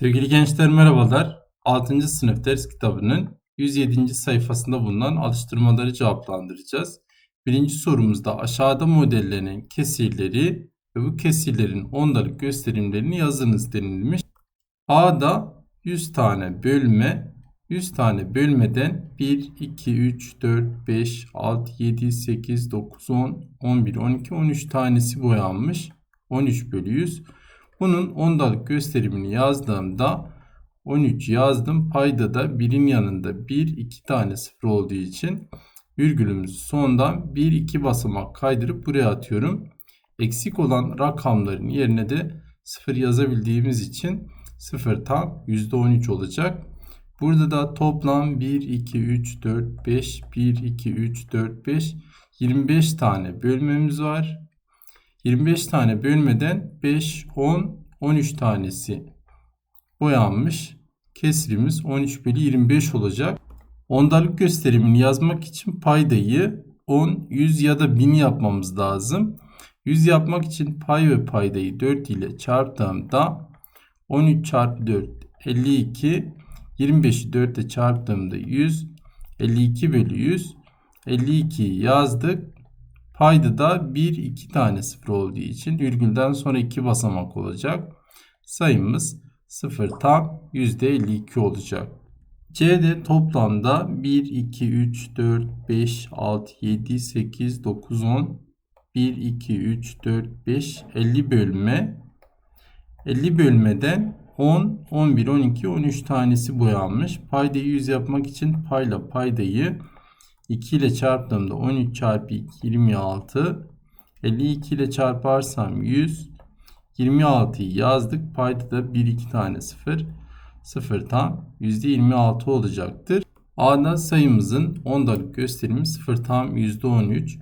Sevgili gençler merhabalar. 6. sınıf ders kitabının 107. sayfasında bulunan alıştırmaları cevaplandıracağız. Birinci sorumuzda aşağıda modellenen kesirleri ve bu kesirlerin ondalık gösterimlerini yazınız denilmiş. A'da 100 tane bölme, 100 tane bölmeden 1, 2, 3, 4, 5, 6, 7, 8, 9, 10, 11, 12, 13 tanesi boyanmış. 13 bölü 100. Bunun ondalık gösterimini yazdığımda 13 yazdım. Payda da birin yanında 1, 2 tane sıfır olduğu için virgülümüzü sondan 1, 2 basamak kaydırıp buraya atıyorum. Eksik olan rakamların yerine de 0 yazabildiğimiz için 0 tam %13 olacak. Burada da toplam 1, 2, 3, 4, 5, 1, 2, 3, 4, 5, 25 tane bölmemiz var. 25 tane bölmeden 5, 10, 13 tanesi boyanmış. Kesrimiz 13 bölü 25 olacak. Ondalık gösterimini yazmak için paydayı 10, 100 ya da 1000 yapmamız lazım. 100 yapmak için pay ve paydayı 4 ile çarptığımda 13 çarpı 4 52 25'i 4 ile çarptığımda 100 52 bölü 100 52'yi yazdık. Payda da 1 2 tane sıfır olduğu için virgülden sonra 2 basamak olacak. Sayımız 0 tam %52 olacak. C'de toplamda 1 2 3 4 5 6 7 8 9 10 1 2 3 4 5 50 bölme 50 bölmeden 10 11 12 13 tanesi boyanmış. Paydayı 100 yapmak için payla paydayı 2 ile çarptığımda 13 çarpı 2 26. 52 ile çarparsam 100. 26'yı yazdık. Payda da 1 2 tane 0. 0 tam %26 olacaktır. A'da sayımızın ondalık gösterimi 0 tam %13.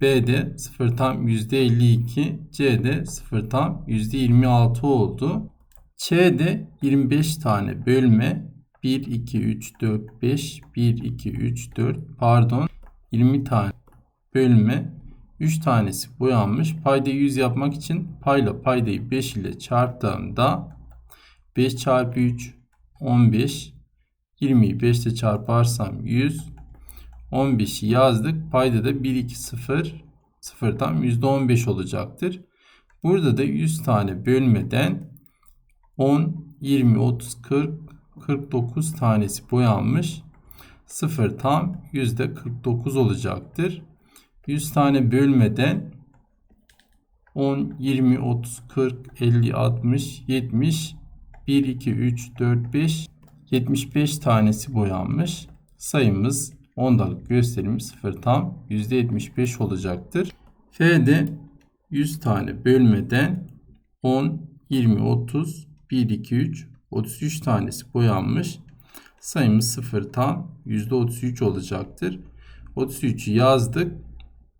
B'de 0 tam %52. C'de 0 tam %26 oldu. C'de 25 tane bölme 1, 2, 3, 4, 5, 1, 2, 3, 4 pardon 20 tane bölme 3 tanesi boyanmış. Paydayı 100 yapmak için payla paydayı 5 ile çarptığımda 5 çarpı 3 15 20'yi 5 ile çarparsam 100 15'i yazdık. Payda da 1, 2, 0 sıfırdan %15 olacaktır. Burada da 100 tane bölmeden 10, 20, 30, 40, 49 tanesi boyanmış. 0 tam %49 olacaktır. 100 tane bölmeden 10, 20, 30, 40, 50, 60, 70, 1, 2, 3, 4, 5, 75 tanesi boyanmış. Sayımız ondalık gösterimi 0 tam %75 olacaktır. F'de 100 tane bölmeden 10, 20, 30, 1, 2, 3, 33 tanesi boyanmış. Sayımız 0 tam %33 olacaktır. 33'ü yazdık.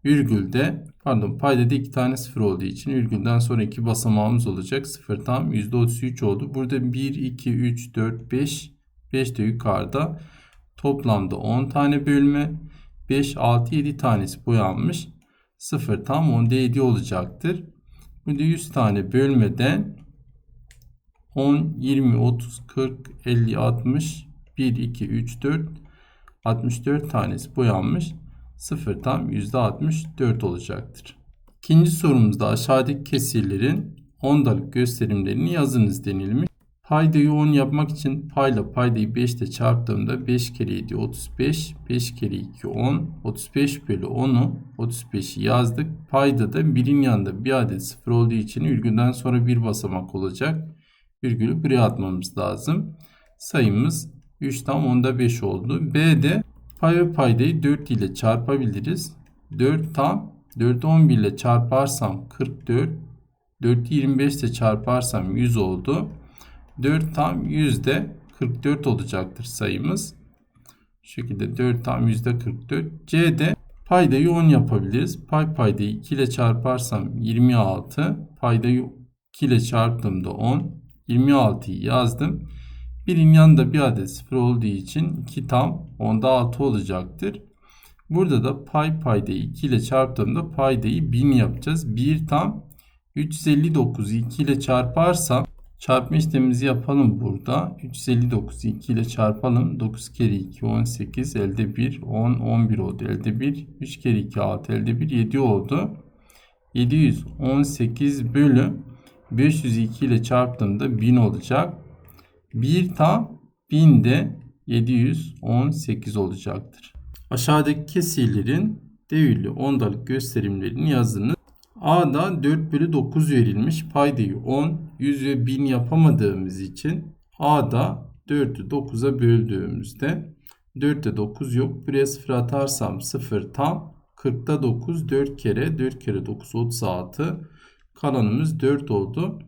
Virgülde pardon payda da 2 tane 0 olduğu için virgülden sonra 2 basamağımız olacak. 0 tam %33 oldu. Burada 1, 2, 3, 4, 5 5 de yukarıda. Toplamda 10 tane bölme. 5, 6, 7 tanesi boyanmış. 0 tam 10'da 7 olacaktır. Burada 100 tane bölmeden 10, 20, 30, 40, 50, 60, 1, 2, 3, 4, 64 tanesi boyanmış. 0 tam %64 olacaktır. İkinci sorumuzda aşağıdaki kesirlerin ondalık gösterimlerini yazınız denilmiş. Paydayı 10 yapmak için payla paydayı 5 ile çarptığımda 5 kere 7 35, 5 kere 2 10, 35 bölü 10'u 35'i yazdık. Payda da birin yanında bir adet sıfır olduğu için virgülden sonra bir basamak olacak virgülü buraya atmamız lazım. Sayımız 3 tam onda 5 oldu. B'de pay ve paydayı 4 ile çarpabiliriz. 4 tam 4'ü 11 ile çarparsam 44. 4'ü 25 ile çarparsam 100 oldu. 4 tam yüzde 44 olacaktır sayımız. Şu şekilde 4 tam yüzde 44. C'de paydayı 10 yapabiliriz. Pay paydayı 2 ile çarparsam 26. Paydayı 2 ile çarptığımda 10. 26'yı yazdım. Birin yanında bir adet sıfır olduğu için 2 tam onda 6 olacaktır. Burada da pay paydayı 2 ile çarptığımda paydayı 1000 yapacağız. 1 tam 359'u 2 ile çarparsam Çarpma işlemimizi yapalım burada. 359'u 2 ile çarpalım. 9 kere 2 18 elde 1 10 11 oldu elde 1 3 kere 2 6 elde 1 7 oldu. 718 bölü 502 ile çarptığımda 1000 olacak. 1 tam 1000 de 718 olacaktır. Aşağıdaki kesirlerin devirli ondalık gösterimlerini yazınız. A'da 4 bölü 9 verilmiş. Paydayı 10, 100 ve 1000 yapamadığımız için A'da 4'ü 9'a böldüğümüzde 4'te 9 yok. Buraya 0 atarsam 0 tam. 40'ta 9 4 kere 4 kere 9 36. Kalanımız 4 oldu.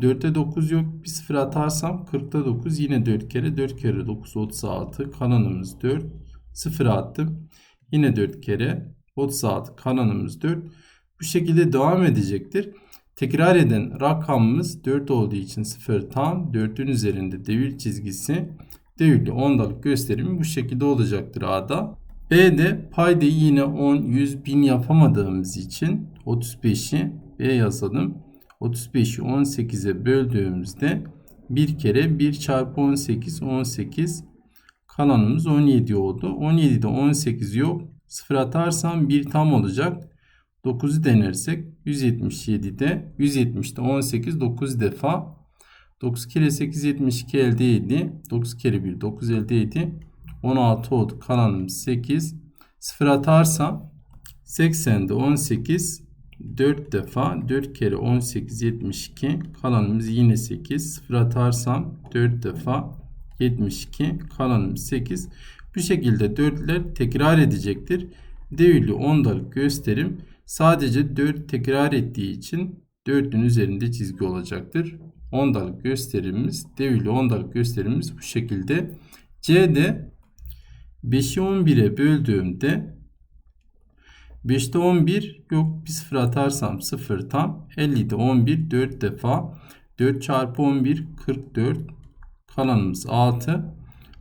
4'te 9 yok. Bir 0 atarsam 40'ta 9 yine 4 kere 4 kere 9 36. Kalanımız 4. 0 attım. Yine 4 kere 36. Kalanımız 4. Bu şekilde devam edecektir. Tekrar eden rakamımız 4 olduğu için 0 tam 4'ün üzerinde devir çizgisi devirli ondalık gösterimi bu şekilde olacaktır A'da. B'de paydayı yine 10, 100, 1000 yapamadığımız için 35'i B yazalım. 35'i 18'e böldüğümüzde bir kere 1 çarpı 18 18 kalanımız 17 oldu. 17'de 18 yok. 0 atarsam 1 tam olacak. 9'u denersek 177'de 170'de 18 9 defa 9 kere 8 72 eldeydi. 9 kere 1 9 eldeydi. 16 oldu. Kalanımız 8. 0 atarsam 80'de 18 4 defa 4 kere 18 72 kalanımız yine 8. 0 atarsam 4 defa 72 kalanımız 8. Bu şekilde 4'ler tekrar edecektir. Devirli ondalık gösterim sadece 4 tekrar ettiği için 4'ün üzerinde çizgi olacaktır. Ondalık gösterimimiz, devirli ondalık gösterimimiz bu şekilde. C'de 5'i 11'e böldüğümde 5'te 11 yok bir sıfır atarsam 0 tam 50'de 11 4 defa 4 çarpı 11 44 kalanımız 6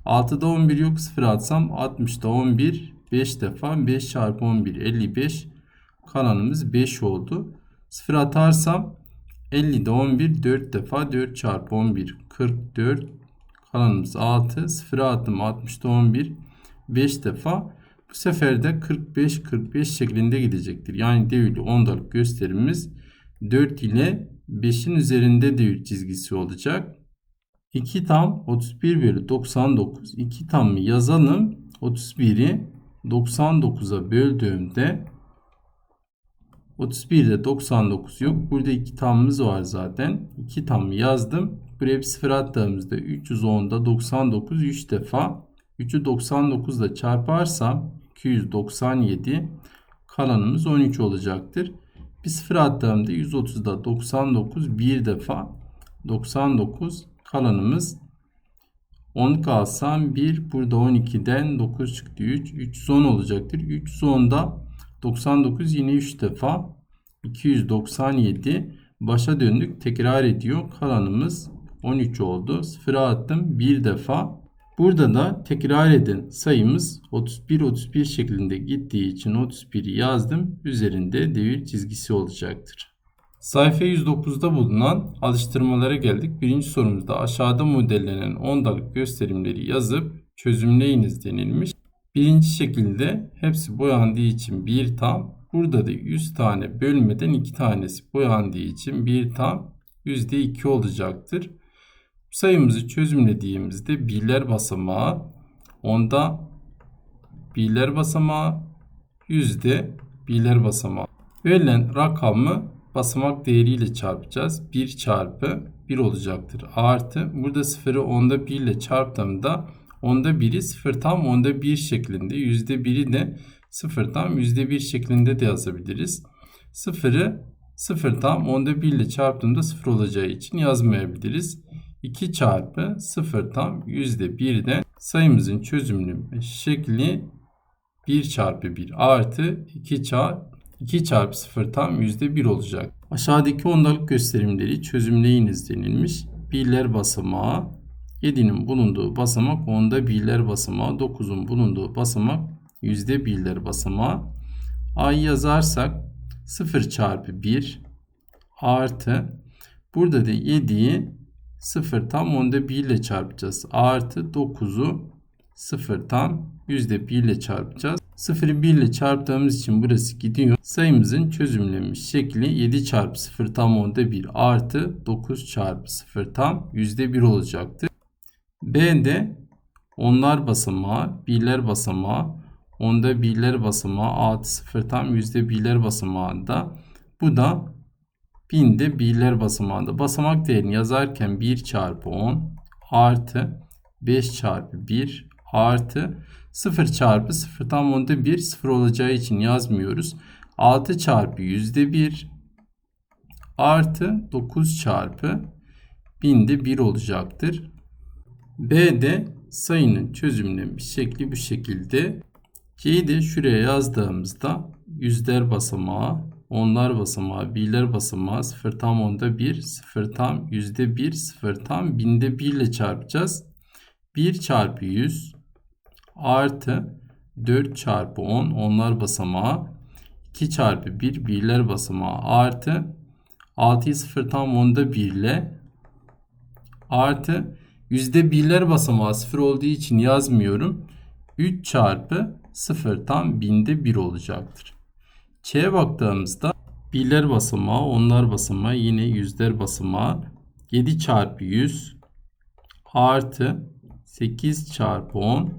6'da 11 yok 0 atsam 60'da 11 5 defa 5 çarpı 11 55 kalanımız 5 oldu. 0 atarsam 50'de 11 4 defa 4 çarpı 11 44 kalanımız 6 0 attım 60'da 11 5 defa bu sefer de 45-45 şeklinde gidecektir. Yani devirli ondalık gösterimimiz 4 ile 5'in üzerinde devir çizgisi olacak. 2 tam 31 bölü 99. 2 tam yazalım. 31'i 99'a böldüğümde 31'de 99 yok. Burada 2 tamımız var zaten. 2 tam yazdım. Buraya bir sıfır attığımızda 310'da 99 3 defa 3'ü 99 ile çarparsam 297 kalanımız 13 olacaktır. Bir sıfır attığımda 130'da 99 bir defa 99 kalanımız 10 kalsam 1 burada 12'den 9 çıktı 3 310 olacaktır. 310'da 99 yine 3 defa 297 başa döndük tekrar ediyor. Kalanımız 13 oldu. Sıfıra attım bir defa Burada da tekrar eden sayımız 31-31 şeklinde gittiği için 31'i yazdım. Üzerinde devir çizgisi olacaktır. Sayfa 109'da bulunan alıştırmalara geldik. Birinci sorumuzda aşağıda modellenen ondalık gösterimleri yazıp çözümleyiniz denilmiş. Birinci şekilde hepsi boyandığı için bir tam. Burada da 100 tane bölmeden 2 tanesi boyandığı için bir tam %2 olacaktır. Sayımızı çözümlediğimizde birler basamağı onda birler basamağı yüzde birler basamağı. Verilen rakamı basamak değeriyle çarpacağız. 1 çarpı 1 olacaktır. Artı burada sıfırı onda 1 ile çarptığımda onda 1'i sıfır tam onda 1 şeklinde yüzde 1'i de sıfır tam yüzde 1 şeklinde de yazabiliriz. Sıfırı sıfır tam onda 1 ile çarptığımda sıfır olacağı için yazmayabiliriz. 2 çarpı 0 tam %1'den sayımızın çözümlü şekli 1 çarpı 1 artı 2 çarpı 2 çarpı 0 tam %1 olacak. Aşağıdaki ondalık gösterimleri çözümleyiniz denilmiş. Birler basamağı 7'nin bulunduğu basamak onda birler basamağı 9'un bulunduğu basamak yüzde birler basamağı. A'yı yazarsak 0 çarpı 1 artı burada da 7'yi 0 tam onda 1 ile çarpacağız. Artı 9'u 0 tam yüzde 1 ile çarpacağız. 0'ı 1 ile çarptığımız için burası gidiyor. Sayımızın çözümlenmiş şekli 7 çarpı 0 tam onda 1 artı 9 çarpı 0 tam yüzde 1 olacaktır. B'de onlar basamağı, birler basamağı, onda birler basamağı artı 0 tam yüzde birler basamağında. Bu da binde birler basamağında. Basamak değerini yazarken 1 çarpı 10 artı 5 çarpı 1 artı 0 çarpı 0 tam onda 1 0 olacağı için yazmıyoruz. 6 çarpı yüzde 1 artı 9 çarpı binde 1 olacaktır. B'de sayının çözümlenmiş şekli bu şekilde. C'yi de şuraya yazdığımızda yüzler basamağı, onlar basamağı, birler basamağı 0 tam onda 1, 0 tam yüzde 1, 0 tam binde 1 ile çarpacağız. 1 çarpı 100 artı 4 çarpı 10 onlar basamağı 2 çarpı 1 birler basamağı artı 6'yı 0 tam onda 1 ile artı yüzde birler basamağı 0 olduğu için yazmıyorum. 3 çarpı 0 tam binde 1 olacaktır. Ç'ye baktığımızda birler basamağı, onlar basamağı yine yüzler basamağı 7 çarpı 100 artı 8 çarpı 10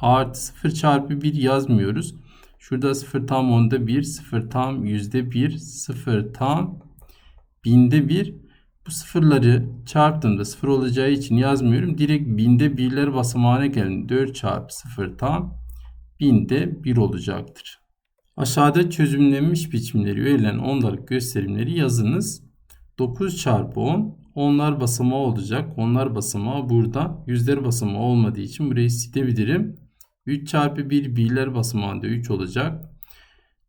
artı 0 çarpı 1 yazmıyoruz. Şurada 0 tam onda 1, 0 tam yüzde 1, 0 tam binde 1. Bu sıfırları çarptığımda 0 olacağı için yazmıyorum. Direkt binde birler basamağına gelin. 4 çarpı 0 tam binde 1 olacaktır. Aşağıda çözümlenmiş biçimleri verilen ondalık gösterimleri yazınız. 9 çarpı 10 onlar basamağı olacak. Onlar basamağı burada. Yüzler basamağı olmadığı için burayı silebilirim. 3 çarpı 1 birler basamağında 3 olacak.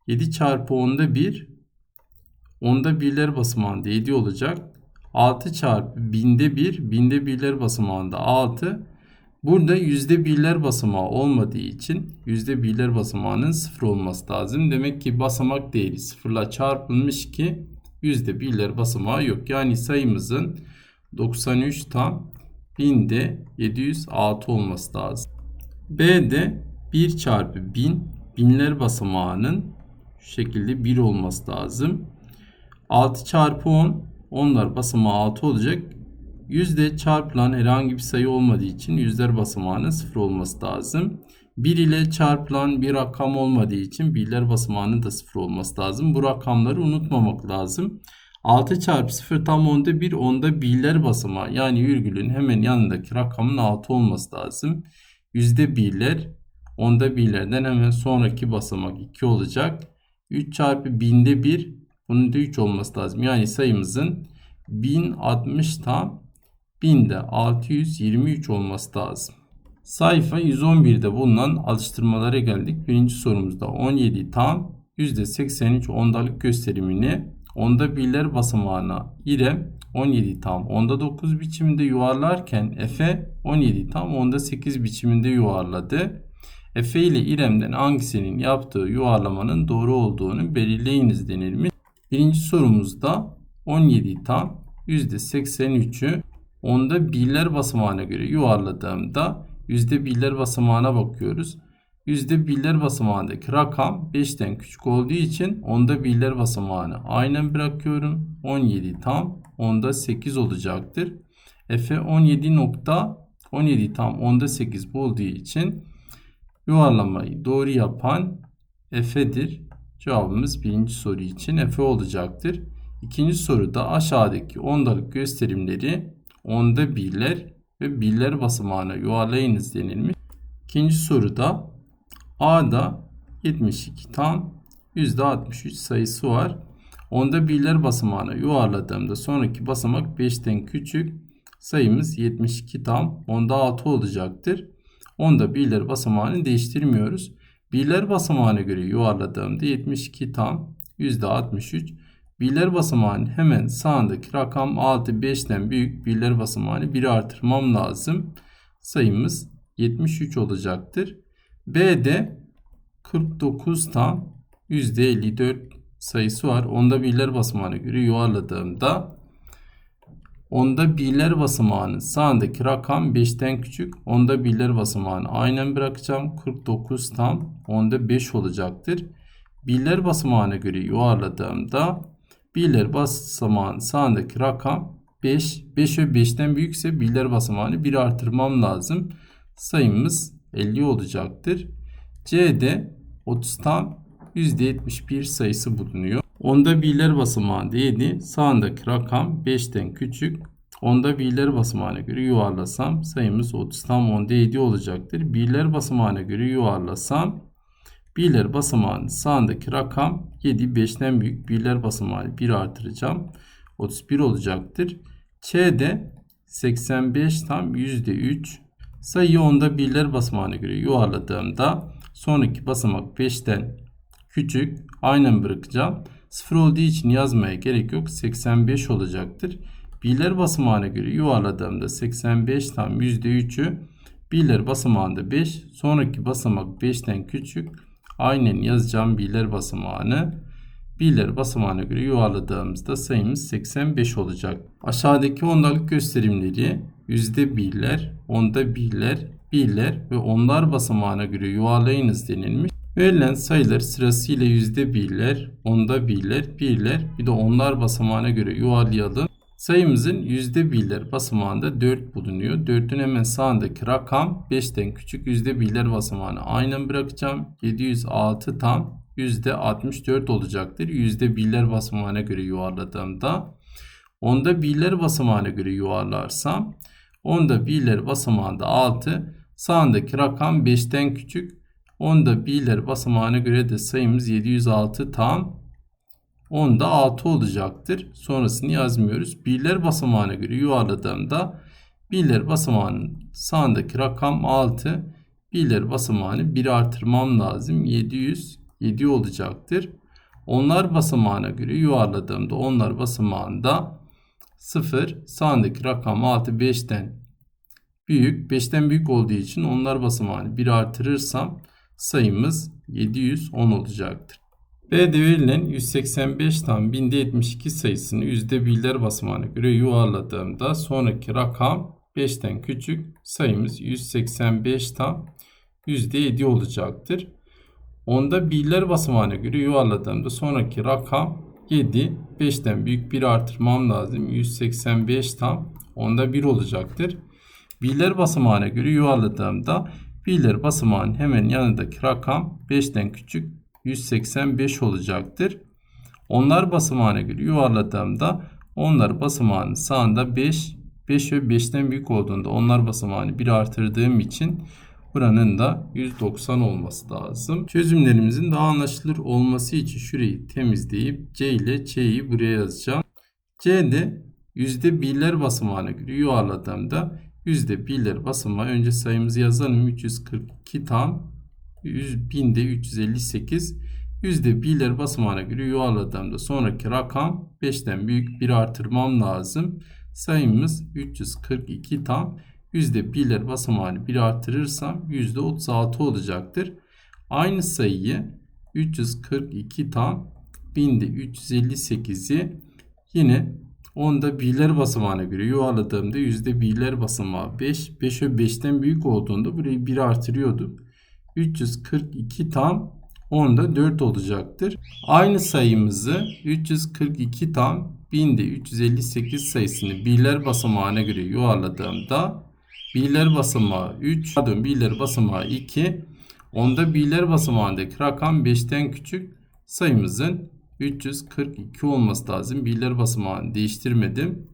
7 çarpı 10'da 1. 10'da birler basamağında 7 olacak. 6 çarpı binde 1. Binde birler basamağında 6. Burada yüzde birler basamağı olmadığı için yüzde birler basamağının sıfır olması lazım. Demek ki basamak değeri sıfırla çarpılmış ki yüzde birler basamağı yok. Yani sayımızın 93 tam binde 706 olması lazım. B'de 1 çarpı 1000 binler basamağının şu şekilde 1 olması lazım. 6 çarpı 10 onlar basamağı 6 olacak. Yüzde çarpılan herhangi bir sayı olmadığı için yüzler basamağının 0 olması lazım. 1 ile çarpılan bir rakam olmadığı için birler basamağının da 0 olması lazım. Bu rakamları unutmamak lazım. 6 çarpı 0 tam onda 1 onda birler basamağı yani virgülün hemen yanındaki rakamın 6 olması lazım. Yüzde birler onda birlerden hemen sonraki basamak 2 olacak. 3 çarpı binde 1 bunun da 3 olması lazım. Yani sayımızın 1060 tam binde 623 olması lazım. Sayfa 111'de bulunan alıştırmalara geldik. Birinci sorumuzda 17 tam %83 ondalık gösterimini onda birler basamağına ile 17 tam onda 9 biçiminde yuvarlarken Efe 17 tam onda 8 biçiminde yuvarladı. Efe ile İrem'den hangisinin yaptığı yuvarlamanın doğru olduğunu belirleyiniz denilmiş. Birinci sorumuzda 17 tam %83'ü onda birler basamağına göre yuvarladığımda yüzde birler basamağına bakıyoruz. Yüzde birler basamağındaki rakam 5'ten küçük olduğu için onda birler basamağını aynen bırakıyorum. 17 tam onda 8 olacaktır. Efe 17 nokta 17 tam onda 8 bulduğu için yuvarlamayı doğru yapan Efe'dir. Cevabımız birinci soru için Efe olacaktır. İkinci soruda aşağıdaki ondalık gösterimleri onda birler ve birler basamağına yuvarlayınız denilmiş. İkinci soruda A'da 72 tam %63 sayısı var. Onda birler basamağına yuvarladığımda sonraki basamak 5'ten küçük sayımız 72 tam onda 6 olacaktır. Onda birler basamağını değiştirmiyoruz. Birler basamağına göre yuvarladığımda 72 tam %63 Birler basamağının hemen sağındaki rakam 6 5'ten büyük birler basamağını 1 artırmam lazım. Sayımız 73 olacaktır. B'de 49 tam %54 sayısı var. Onda birler basamağına göre yuvarladığımda Onda birler basamağının sağındaki rakam 5'ten küçük. Onda birler basamağını aynen bırakacağım. 49 tam. Onda 5 olacaktır. Birler basamağına göre yuvarladığımda birler basamağının sağındaki rakam 5. 5 ve 5'ten büyükse birler basamağını 1 artırmam lazım. Sayımız 50 olacaktır. C'de 30 tam %71 sayısı bulunuyor. Onda birler basamağında 7. Sağındaki rakam 5'ten küçük. Onda birler basamağına göre yuvarlasam sayımız 30 tam onda 7 olacaktır. Birler basamağına göre yuvarlasam birler basamağının sağındaki rakam 7 5'ten büyük. Birler basamağını 1 artıracağım. 31 olacaktır. Ç'de 85 tam %3. Sayıyı onda birler basamağına göre yuvarladığımda sonraki basamak 5'ten küçük aynen bırakacağım. 0 olduğu için yazmaya gerek yok. 85 olacaktır. Birler basamağına göre yuvarladığımda 85 tam %3'ü birler basamağında 5. Sonraki basamak 5'ten küçük. Aynen yazacağım birler basamağını. Birler basamağına göre yuvarladığımızda sayımız 85 olacak. Aşağıdaki ondalık gösterimleri yüzde birler, onda birler, birler ve onlar basamağına göre yuvarlayınız denilmiş. Verilen sayılar sırasıyla yüzde birler, onda birler, birler bir de onlar basamağına göre yuvarlayalım. Sayımızın yüzde birler basamağında 4 bulunuyor. 4'ün hemen sağındaki rakam 5'ten küçük yüzde birler basamağını aynen bırakacağım. 706 tam yüzde 64 olacaktır. Yüzde birler basamağına göre yuvarladığımda onda birler basamağına göre yuvarlarsam onda birler basamağında 6 sağındaki rakam 5'ten küçük Onda birler basamağına göre de sayımız 706 tam. Onda 6 olacaktır. Sonrasını yazmıyoruz. Birler basamağına göre yuvarladığımda birler basamağının sağındaki rakam 6. Birler basamağını 1 artırmam lazım. 707 olacaktır. Onlar basamağına göre yuvarladığımda onlar basamağında 0 sağındaki rakam 6 5'ten büyük. 5'ten büyük olduğu için onlar basamağını 1 artırırsam sayımız 710 olacaktır. B'de verilen 185 tam 1072 sayısını yüzde birler basamağına göre yuvarladığımda sonraki rakam 5'ten küçük sayımız 185 tam %7 olacaktır. Onda birler basamağına göre yuvarladığımda sonraki rakam 7. 5'ten büyük bir artırmam lazım. 185 tam onda 1 olacaktır. Birler basamağına göre yuvarladığımda birler basamağın hemen yanındaki rakam 5'ten küçük 185 olacaktır. Onlar basamağına göre yuvarladığımda onlar basamağının sağında 5, 5 ve 5'ten büyük olduğunda onlar basamağını 1 artırdığım için buranın da 190 olması lazım. Çözümlerimizin daha anlaşılır olması için şurayı temizleyip C ile C'yi buraya yazacağım. C'de yüzde birler basamağına göre yuvarladığımda yüzde birler basamağı önce sayımızı yazalım. 342 tam 100 binde 358 yüzde birler basamağına göre yuvarladığımda sonraki rakam 5'ten büyük bir artırmam lazım. Sayımız 342 tam yüzde birler basamağını bir artırırsam yüzde 36 olacaktır. Aynı sayıyı 342 tam binde 358'i yine onda birler basamağına göre yuvarladığımda yüzde birler basamağı 5. 5 ve 5'ten büyük olduğunda burayı 1 artırıyorduk. 342 tam onda 4 olacaktır. Aynı sayımızı 342 tam binde 358 sayısını birler basamağına göre yuvarladığımda birler basamağı 3 pardon birler basamağı 2 onda birler basamağındaki rakam 5'ten küçük sayımızın 342 olması lazım. Birler basamağını değiştirmedim.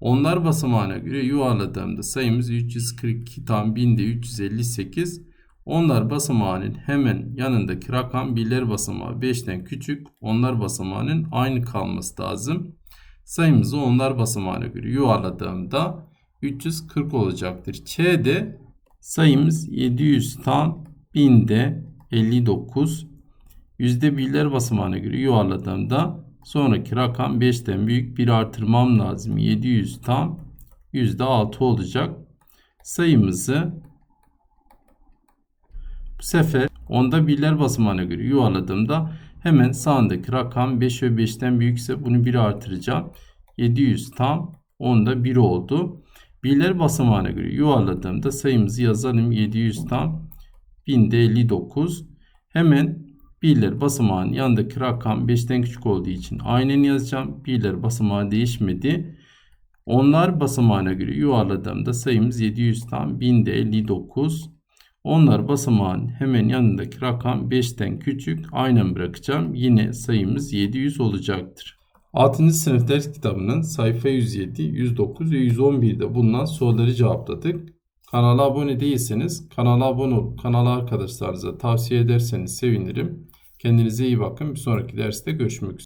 Onlar basamağına göre yuvarladığımda sayımız 342 tam binde 358. Onlar basamağının hemen yanındaki rakam birler basamağı 5'ten küçük. Onlar basamağının aynı kalması lazım. Sayımızı onlar basamağına göre yuvarladığımda 340 olacaktır. Ç'de sayımız 700 tam binde 59. Yüzde birler basamağına göre yuvarladığımda sonraki rakam 5'ten büyük bir artırmam lazım. 700 tam yüzde 6 olacak. Sayımızı bu sefer onda birler basamağına göre yuvarladığımda hemen sağındaki rakam 5 ve 5'ten büyükse bunu 1 artıracağım. 700 tam Onda 1 oldu. Birler basamağına göre yuvarladığımda sayımızı yazalım. 700 tam 1000'de 59. Hemen birler basamağın yanındaki rakam 5'ten küçük olduğu için aynen yazacağım. Birler basamağı değişmedi. Onlar basamağına göre yuvarladığımda sayımız 700 tam 1000'de 59. Onlar basamağın hemen yanındaki rakam 5'ten küçük. Aynen bırakacağım. Yine sayımız 700 olacaktır. 6. sınıf ders kitabının sayfa 107, 109 ve 111'de bulunan soruları cevapladık. Kanala abone değilseniz kanala abone olup kanala arkadaşlarınıza tavsiye ederseniz sevinirim. Kendinize iyi bakın. Bir sonraki derste görüşmek üzere.